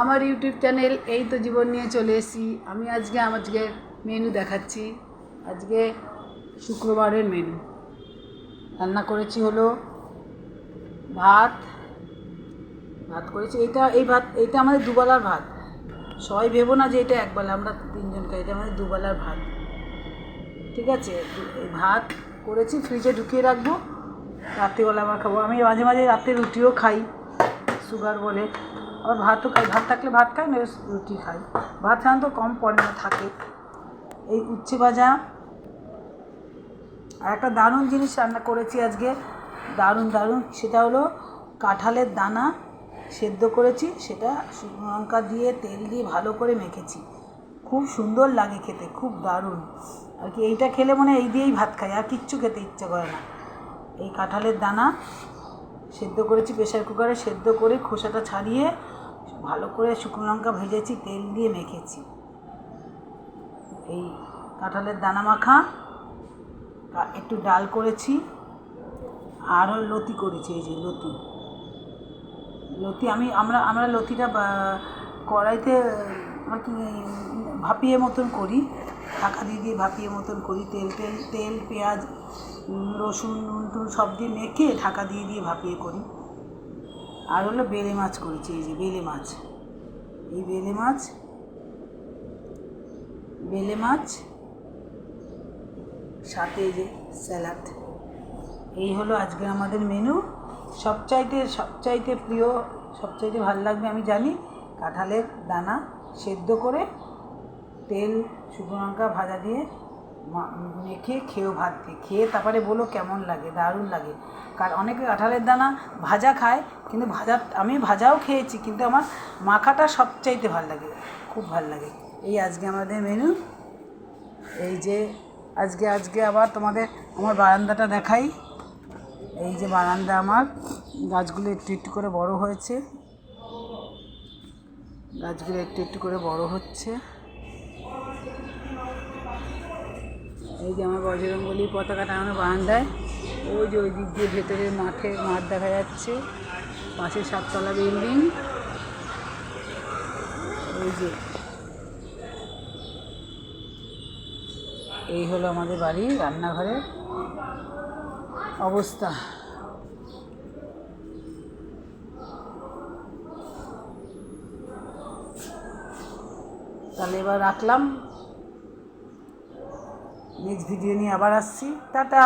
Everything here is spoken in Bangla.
আমার ইউটিউব চ্যানেল এই তো জীবন নিয়ে চলে এসেছি। আমি আজকে আজকে মেনু দেখাচ্ছি। আজকে শুক্রবারের মেনু রান্না করেছি হলো ভাত। ভাত করেছি। এটা এই ভাত এটা আমাদের দুবেলার ভাত। সবাই ভেবো না যে এটা একবেলা, আমরা তিনজন খাই। এটা আমাদের দুবেলার ভাত। ঠিক আছে? এই ভাত করেছি ফ্রিজে ঢুকিয়ে রাখব। রাত্রিবেলা আবার খাব। আমি মাঝে মাঝে রাত্রে রুটিও খাই সুগার বলে। আবার ভাতও খাই ভাত থাকলে ভাত খাই না রুটি খাই ভাত সাধারণত কম পরিমাণে থাকে এই উচ্ছে ভাজা। আর একটা দারুণ জিনিস রান্না করেছি আজকে। দারুণ দারুণ। সেটা হলো কাঁঠালের দানা সেদ্ধ করেছি। সেটা শুকনো লঙ্কা দিয়ে, তেল দিয়ে ভালো করে মেখেছি। খুব সুন্দর লাগে খেতে, খুব দারুণ। আর কি এইটা খেলে মনে এই দিয়েই ভাত খাই। আর কিচ্ছু খেতে ইচ্ছে করে না। এই কাঁঠালের দানা সেদ্ধ করেছি প্রেশার কুকারে সেদ্ধ করে খোসাটা ছাড়িয়ে ভালো করে শুকনো লঙ্কা ভেজেছি, তেল দিয়ে মেখেছি। এই কাঁঠালের দানা মাখা একটু ডাল করেছি, আর হলো লতি করেছি, এই যে লতি। লতি আমি, আমরা আমরা লতিটা কড়াইতে কি ভাপিয়ে মতন করি, ঢাকা দিয়ে দিয়ে ভাপিয়ে মতন করি, তেল তেল তেল, পেঁয়াজ রসুন, নুন টুন সব দিয়ে মেখে ঢাকা দিয়ে দিয়ে ভাপিয়ে করি। আর হলো বেলে মাছ করেছি, এই যে বেলে মাছ। এই বেলে মাছ বেলে মাছ, সাথে এই যে স্যালাড। এই হলো আজকে আমাদের মেনু। সবচাইতে সবচাইতে প্রিয়, সবচাইতে ভালো লাগবে আমি জানি, কাঁঠালের দানা। সেদ্ধ করে তেল শুকনো লঙ্কা ভাজা দিয়ে মেখে খেয়েও ভাত দিয়ে। খেয়ে তারপরে বলো কেমন লাগে, দারুণ লাগে। কারণ অনেকে কাঁঠালের দানা ভাজা খায়, কিন্তু ভাজা, আমি ভাজাও খেয়েছি, কিন্তু আমার মাখাটা সবচাইতে ভালো লাগে, খুব ভালো লাগে। এই আজকে আমাদের মেনু এই যে আজকে আজকে আবার তোমাদের আমার বারান্দাটা দেখাই। এই যে বারান্দা আমার, গাছগুলো একটু একটু করে বড় হয়েছে। গাছগুলো একটু একটু করে বড় হচ্ছে। এই যে আমার বজরঙ্গলির পতাকা টাঙানো বারান্দায়, ওই যে ওই দিক দিয়ে ভেতরে মাঠে মাঠ দেখা যাচ্ছে, পাশে সাততলা বিল্ডিং। ওই যে। এই হলো আমাদের বাড়ি, রান্নাঘরের অবস্থা। তাহলে এবার রাখলাম। নেক্সট ভিডিও নিয়ে আবার আসছি। টাটা।